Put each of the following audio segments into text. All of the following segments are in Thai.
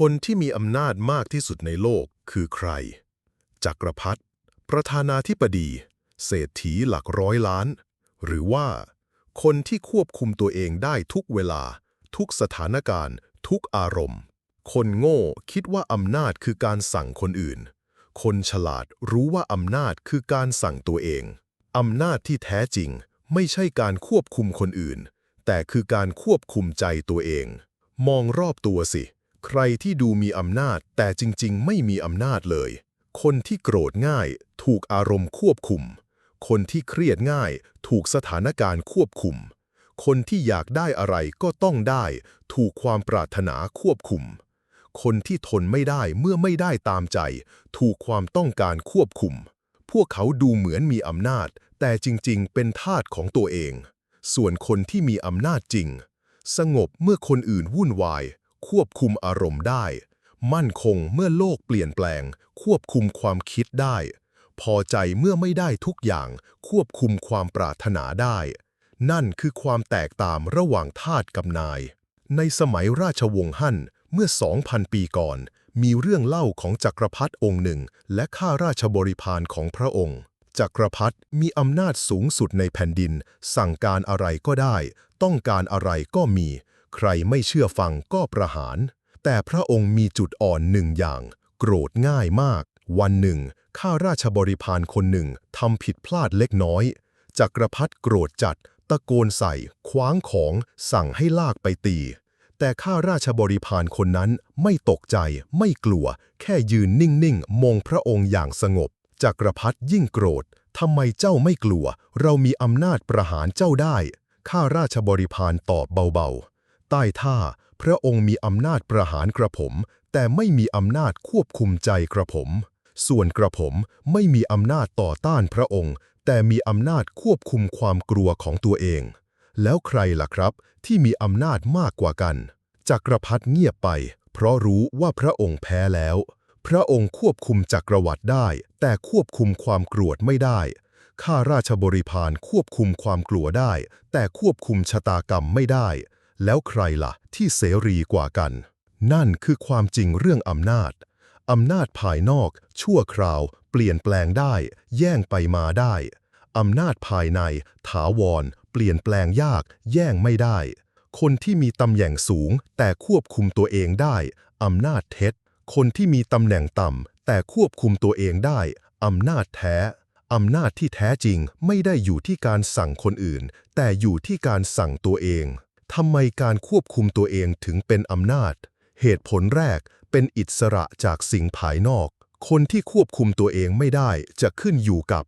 คนที่มีอำนาจมากที่สุดในโลกคือใคร จักรพรรดิ ประธานาธิบดี เศรษฐีหลักร้อยล้าน หรือว่า คนที่ควบคุมตัวเองได้ทุกเวลา ทุกสถานการณ์ ทุกอารมณ์ คนโง่คิดว่าอำนาจคือการสั่งคนอื่น คนฉลาดรู้ว่าอำนาจคือการสั่งตัวเอง อำนาจที่แท้จริงไม่ใช่การควบคุมคนอื่น แต่คือการควบคุมใจตัวเอง มองรอบตัวสิ ใครที่ดูมีอำนาจแต่จริงๆ ไม่มีอำนาจเลย คนที่โกรธง่าย ถูกอารมณ์ควบคุม คนที่เครียดง่าย ถูกสถานการณ์ควบคุม คนที่อยากได้อะไรก็ต้องได้ ถูกความปรารถนาควบคุม คนที่ทนไม่ได้เมื่อไม่ได้ตามใจ ถูกความต้องการควบคุม พวกเขาดูเหมือนมีอำนาจ แต่จริงๆ เป็นทาสของตัวเอง ส่วนคนที่มีอำนาจจริง สงบเมื่อคนอื่นวุ่นวาย ควบคุมอารมณ์ได้ มั่นคงเมื่อโลกเปลี่ยนแปลง ควบคุมความคิดได้ พอใจเมื่อไม่ได้ทุกอย่าง ควบคุมความปรารถนาได้ นั่นคือความแตกต่างระหว่างทาสกับนาย ในสมัยราชวงศ์ฮั่นเมื่อ 2,000 ปีก่อน มีเรื่องเล่าของจักรพรรดิองค์หนึ่ง และข้าราชบริพารของพระองค์จักรพรรดิมีอำนาจสูงสุดในแผ่นดิน สั่งการอะไรก็ได้ ต้องการอะไรก็มี ใครไม่เชื่อฟังก็ประหาร แต่พระองค์มีจุดอ่อนหนึ่งอย่าง โกรธง่ายมาก วันหนึ่ง ข้าราชบริพารคนหนึ่งทำผิดพลาดเล็กน้อย จักรพรรดิโกรธจัด ตะโกนใส่ คว้างของ สั่งให้ลากไปตี แต่ข้าราชบริพารคนนั้นไม่ตกใจ ไม่กลัว แค่ยืนนิ่งๆ มองพระองค์อย่างสงบ จักรพรรดิยิ่งโกรธทำไมเจ้าไม่กลัว เรามีอำนาจประหารเจ้าได้ ข้าราชบริพารตอบเบาๆ ใต้ท่า พระองค์มีอำนาจประหารกระผม แต่ไม่มีอำนาจควบคุมใจกระผม ส่วนกระผมไม่มีอำนาจต่อต้านพระองค์ แต่มีอำนาจควบคุมความกลัวของตัวเอง แล้วใครล่ะครับ ที่มีอำนาจมากกว่ากัน จักรพรรดิเงียบไป เพราะรู้ว่าพระองค์แพ้แล้ว พระองค์ควบคุมจักรวรรดิได้ แต่ควบคุมความโกรธไม่ได้ข้าราชบริพารควบคุมความกลัวได้ แต่ควบคุมชะตากรรมไม่ได้ แล้วใครล่ะ ที่เสรีกว่ากัน นั่นคือความจริงเรื่องอำนาจ อำนาจภายนอก ชั่วคราว เปลี่ยนแปลงได้ แย่งไปมาได้ อำนาจภายใน ถาวร เปลี่ยนแปลงยาก แย่งไม่ได้ คนที่มีตำแหน่งสูง แต่ควบคุมตัวเองได้ อำนาจเท็จ คนที่มีตำแหน่งต่ำแต่ควบคุมตัวเองได้ อำนาจแท้อำนาจที่แท้จริงไม่ได้อยู่ที่การสั่งคนอื่น แต่อยู่ที่การสั่งตัวเอง ทำไมการควบคุมตัวเองถึงเป็นอำนาจ เหตุผลแรกเป็นอิสระจากสิ่งภายนอก คนที่ควบคุมตัวเองไม่ได้จะขึ้นอยู่กับ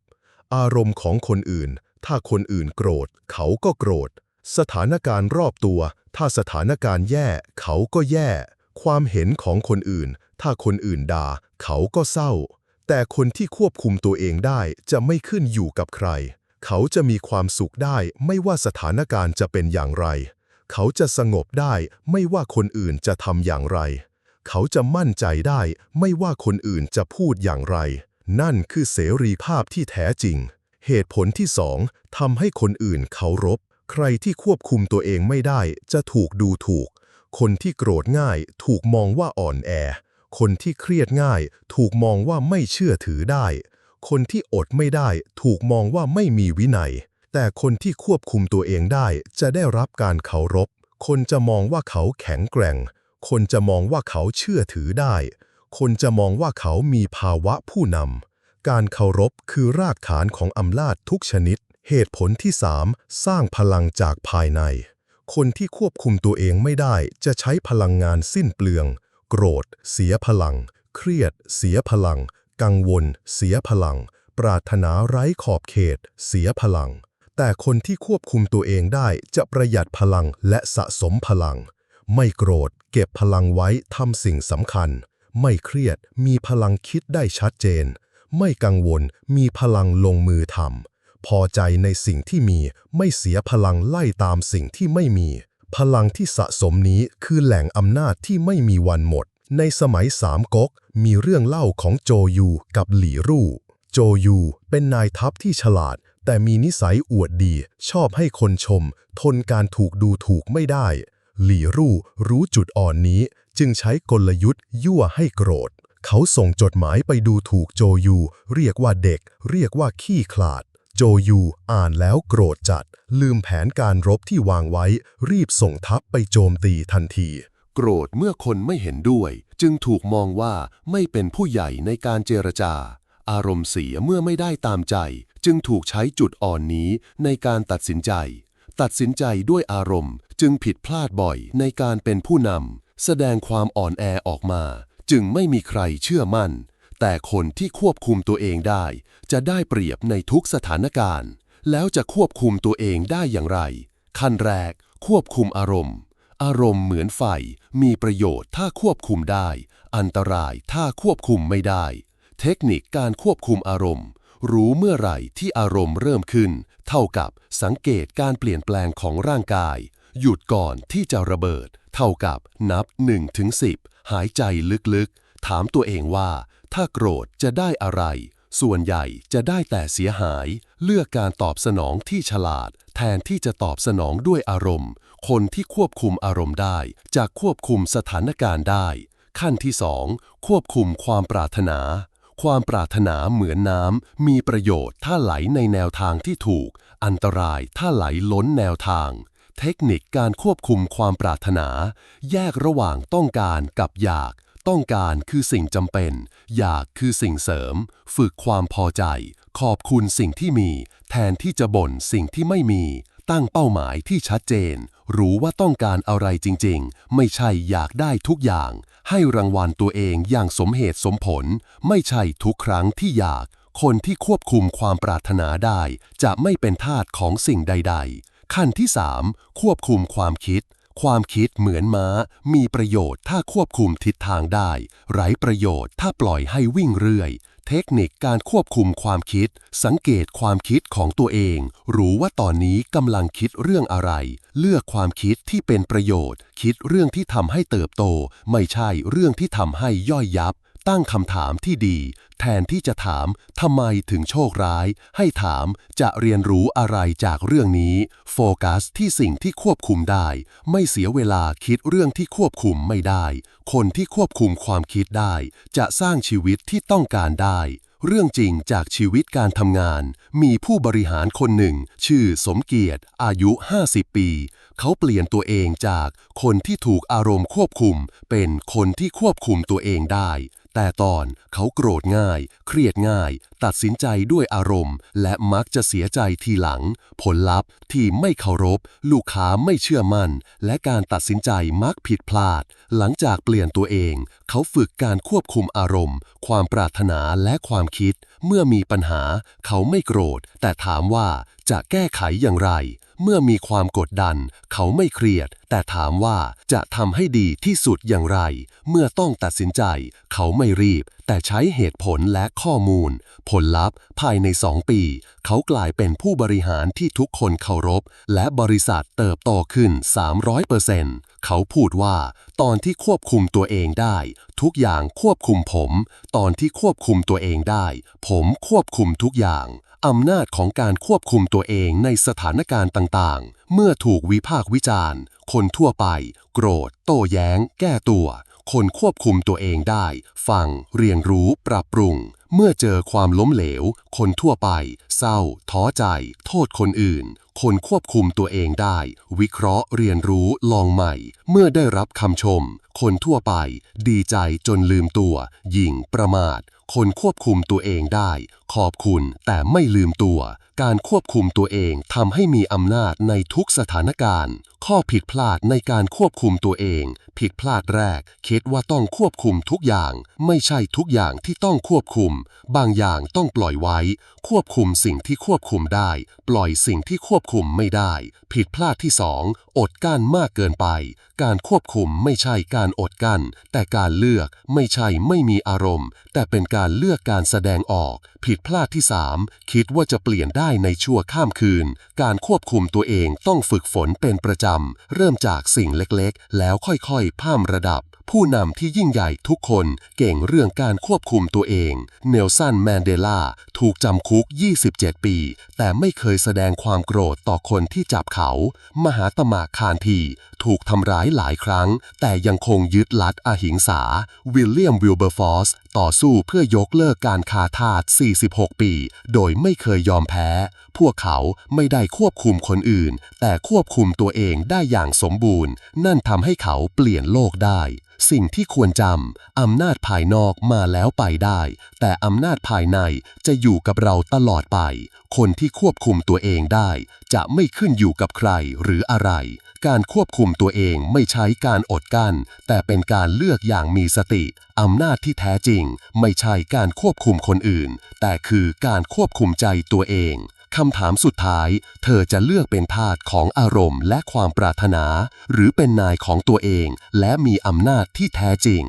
อารมณ์ของคนอื่น ถ้าคนอื่นโกรธ เขาก็โกรธ สถานการณ์รอบตัว ถ้าสถานการณ์แย่ เขาก็แย่ ความเห็นของคนอื่น ถ้าคนอื่นด่า เขาก็เศร้า แต่คนที่ควบคุมตัวเองได้จะไม่ขึ้นอยู่กับใคร เขาจะมีความสุขได้ไม่ว่าสถานการณ์จะเป็นอย่างไร เขาจะสงบได้ไม่ว่าคนอื่นจะทำอย่างไร เขาจะมั่นใจได้ไม่ว่าคนอื่นจะพูดอย่างไร นั่นคือเสรีภาพที่แท้จริง เหตุผลที่สองทำให้คนอื่นเคารพ ใครที่ควบคุมตัวเองไม่ได้จะถูกดูถูก คนที่โกรธง่ายถูกมองว่าอ่อนแอ คนที่เครียดง่าย ถูกมองว่าไม่เชื่อถือได้ คนที่อดไม่ได้ ถูกมองว่าไม่มีวินัย แต่คนที่ควบคุมตัวเองได้จะได้รับการเคารพ คนจะมองว่าเขาแข็งแกร่ง คนจะมองว่าเขาเชื่อถือได้ คนจะมองว่าเขามีภาวะผู้นำ การเคารพคือรากฐานของอำนาจทุกชนิด เหตุผลที่สามสร้างพลังจากภายใน คนที่ควบคุมตัวเองไม่ได้จะใช้พลังงานสิ้นเปลือง โกรธ เสียพลัง เครียด เสียพลัง กังวล เสียพลัง ปรารถนาไร้ขอบเขต เสียพลัง แต่คนที่ควบคุมตัวเองได้จะประหยัดพลังและสะสมพลัง ไม่โกรธ เก็บพลังไว้ทำสิ่งสำคัญ ไม่เครียดมีพลังคิดได้ชัดเจน ไม่กังวลมีพลังลงมือทำพอใจในสิ่งที่มีไม่เสียพลังไล่ตามสิ่งที่ไม่มี พลังที่สะสมนี้คือแหล่งอำนาจที่ไม่มีวันหมด ในสมัยสามก๊กมีเรื่องเล่าของโจยูกับหลี่รู่ โจยูเป็นนายทัพที่ฉลาด แต่มีนิสัยอวดดี ชอบให้คนชม ทนการถูกดูถูกไม่ได้ หลี่รู่รู้จุดอ่อนนี้ จึงใช้กลยุทธ์ยั่วให้โกรธ เขาส่งจดหมายไปดูถูกโจยู เรียกว่าเด็ก เรียกว่าขี้ขลาด โจยูอ่านแล้วโกรธจัด ลืมแผนการรบที่วางไว้ รีบส่งทัพไปโจมตีทันที โกรธเมื่อคนไม่เห็นด้วย จึงถูกมองว่าไม่เป็นผู้ใหญ่ในการเจรจาอารมณ์เสียเมื่อไม่ได้ตามใจ จึงถูกใช้จุดอ่อนนี้ในการตัดสินใจ ตัดสินใจด้วยอารมณ์ จึงผิดพลาดบ่อยในการเป็นผู้นำแสดงความอ่อนแอออกมา จึงไม่มีใครเชื่อมั่น แต่คนที่ควบคุมตัวเองได้ จะได้เปรียบในทุกสถานการณ์ แล้วจะควบคุมตัวเองได้อย่างไร ขั้นแรก ควบคุมอารมณ์ อารมณ์เหมือนไฟ มีประโยชน์ถ้าควบคุมได้ อันตรายถ้าควบคุมไม่ได้ เทคนิคการควบคุมอารมณ์ รู้เมื่อไหร่ที่อารมณ์เริ่มขึ้น เท่ากับสังเกตการเปลี่ยนแปลงของร่างกาย หยุดก่อนที่จะระเบิด เท่ากับนับ1ถึง10 หายใจลึกๆ ถามตัวเองว่า ถ้าโกรธจะได้อะไร ส่วนใหญ่จะได้แต่เสียหาย เลือกการตอบสนองที่ฉลาด แทนที่จะตอบสนองด้วยอารมณ์ คนที่ควบคุมอารมณ์ได้จะควบคุมสถานการณ์ได้ ขั้นที่ 2 ควบคุมความปรารถนา ความปรารถนาเหมือนน้ำ มีประโยชน์ถ้าไหลในแนวทางที่ถูก อันตรายถ้าไหลล้นแนวทาง เทคนิคการควบคุมความปรารถนา แยกระหว่างต้องการกับอยาก ต้องการคือสิ่งจำเป็น อยากคือสิ่งเสริม ฝึกความพอใจ ขอบคุณสิ่งที่มี แทนที่จะบ่นสิ่งที่ไม่มี ตั้งเป้าหมายที่ชัดเจน รู้ว่าต้องการอะไรจริงๆ ไม่ใช่อยากได้ทุกอย่าง ให้รางวัลตัวเองอย่างสมเหตุสมผล ไม่ใช่ทุกครั้งที่อยาก คนที่ควบคุมความปรารถนาได้ จะไม่เป็นทาสของสิ่งใด ๆ ขั้นที่ 3 ควบคุมความคิด ความคิดเหมือนม้า มีประโยชน์ถ้าควบคุมทิศทางได้ ไร้ประโยชน์ถ้าปล่อยให้วิ่งเรื่อย เทคนิคการควบคุมความคิด สังเกตความคิดของตัวเอง รู้ว่าตอนนี้กำลังคิดเรื่องอะไร เลือกความคิดที่เป็นประโยชน์ คิดเรื่องที่ทำให้เติบโต ไม่ใช่เรื่องที่ทำให้ย่อยยับ ตั้งคำถามที่ดี แทนที่จะถามทำไมถึงโชคร้าย ให้ถามจะเรียนรู้อะไรจากเรื่องนี้ โฟกัสที่สิ่งที่ควบคุมได้ ไม่เสียเวลาคิดเรื่องที่ควบคุมไม่ได้ คนที่ควบคุมความคิดได้ จะสร้างชีวิตที่ต้องการได้เรื่องจริงจากชีวิตการทำงาน มีผู้บริหารคนหนึ่ง ชื่อสมเกียรติ อายุ 50 ปี เขาเปลี่ยนตัวเองจากคนที่ถูกอารมณ์ควบคุม เป็นคนที่ควบคุมตัวเองได้ แต่ตอนเขาโกรธง่าย เครียดง่าย ตัดสินใจด้วยอารมณ์ และมักจะเสียใจทีหลัง ผลลัพธ์ที่ไม่เคารพ ลูกค้าไม่เชื่อมั่น และการตัดสินใจมักผิดพลาด หลังจากเปลี่ยนตัวเอง เขาฝึกการควบคุมอารมณ์ ความปรารถนาและความคิดเมื่อมีปัญหาเขาไม่โกรธ แต่ถามว่าจะแก้ไขอย่างไร เมื่อมีความกดดัน เขาไม่เครียด แต่ถามว่าจะทำให้ดีที่สุดอย่างไร เมื่อต้องตัดสินใจ เขาไม่รีบ แต่ใช้เหตุผลและข้อมูล ผลลัพธ์ภายใน 2 ปี เขากลายเป็นผู้บริหารที่ทุกคนเคารพ และบริษัทเติบโตขึ้น 300%เขาพูดว่า ตอนที่ควบคุมตัวเองได้ ทุกอย่างควบคุมผม ตอนที่ควบคุมตัวเองได้ ผมควบคุมทุกอย่างอำนาจของการควบคุมตัวเองในสถานการณ์ต่างๆ เมื่อถูกวิพากษ์วิจารณ์ คนทั่วไป โกรธ โต้แย้ง แก้ตัว คนควบคุมตัวเองได้ ฟัง เรียนรู้ ปรับปรุง เมื่อเจอความล้มเหลว คนทั่วไป เศร้า ท้อใจ โทษคนอื่น คนควบคุมตัวเองได้ วิเคราะห์ เรียนรู้ ลองใหม่ เมื่อได้รับคำชม คนทั่วไป ดีใจจนลืมตัว หยิ่งประมาท คนควบคุมตัวเองได้ ขอบคุณแต่ไม่ลืมตัว การควบคุมตัวเองทำให้มีอำนาจในทุกสถานการณ์ ข้อผิดพลาดในการควบคุมตัวเอง ผิดพลาดแรก คิดว่าต้องควบคุมทุกอย่าง ไม่ใช่ทุกอย่างที่ต้องควบคุม บางอย่างต้องปล่อยไว้ ควบคุมสิ่งที่ควบคุมได้ ปล่อยสิ่งที่ควบคุมไม่ได้ ผิดพลาดที่สองอดกั้นมากเกินไป การควบคุมไม่ใช่การอดกั้นแต่การเลือกไม่ใช่ไม่มีอารมณ์ แต่เป็นการการเลือกการแสดงออก ผิดพลาดที่ 3 คิดว่าจะเปลี่ยนได้ในชั่วข้ามคืน การควบคุมตัวเองต้องฝึกฝนเป็นประจำ เริ่มจากสิ่งเล็กๆ แล้วค่อยๆพิ่มระดับ ผู้นำที่ยิ่งใหญ่ทุกคนเก่งเรื่องการควบคุมตัวเอง เนลสันแมนเดลาถูกจำคุก 27 ปี แต่ไม่เคยแสดงความโกรธต่อคนที่จับเขา มหาตมะคานทีถูกทำร้ายหลายครั้ง แต่ยังคงยึดลัดอหิงสา วิลเลียมวิลเบอร์ฟอส ต่อสู้เพื่อยกเลิกการคาทาส46 ปี โดยไม่เคยยอมแพ้ พวกเขาไม่ได้ควบคุมคนอื่น แต่ควบคุมตัวเองได้อย่างสมบูรณ์ นั่นทำให้เขาเปลี่ยนโลกได้ สิ่งที่ควรจำอำนาจภายนอกมาแล้วไปได้ แต่อำนาจภายในจะอยู่กับเราตลอดไป คนที่ควบคุมตัวเองได้ จะไม่ขึ้นอยู่กับใครหรืออะไรการควบคุมตัวเองไม่ใช้การอดกั้นแต่เป็นการเลือกอย่างมีสติ อำนาจที่แท้จริงไม่ใช่การควบคุมคนอื่น แต่คือการควบคุมใจตัวเองคำถามสุดท้าย เธอจะเลือกเป็นทาสของอารมณ์และความปรารถนา หรือเป็นนายของตัวเอง และมีอำนาจที่แท้จริง